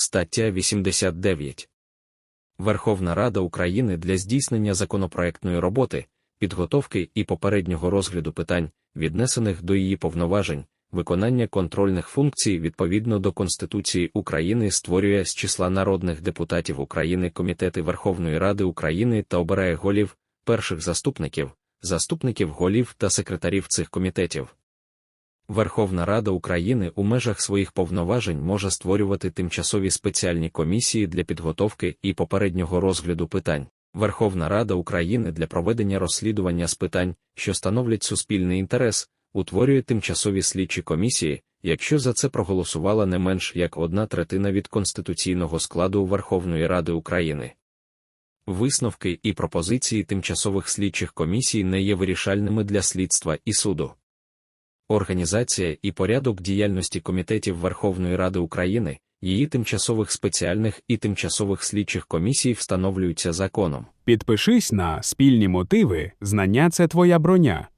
Стаття 89. Верховна Рада України для здійснення законопроектної роботи, підготовки і попереднього розгляду питань, віднесених до її повноважень, виконання контрольних функцій відповідно до Конституції України створює з числа народних депутатів України комітети Верховної Ради України та обирає голів, перших заступників, заступників голів та секретарів цих комітетів. Верховна Рада України у межах своїх повноважень може створювати тимчасові спеціальні комісії для підготовки і попереднього розгляду питань. Верховна Рада України для проведення розслідування з питань, що становлять суспільний інтерес, утворює тимчасові слідчі комісії, якщо за це проголосувала не менш як одна третина від конституційного складу Верховної Ради України. Висновки і пропозиції тимчасових слідчих комісій не є вирішальними для слідства і суду. Організація і порядок діяльності комітетів Верховної Ради України, її тимчасових спеціальних і тимчасових слідчих комісій встановлюються законом. Підпишись на спільні мотиви, знання це твоя броня.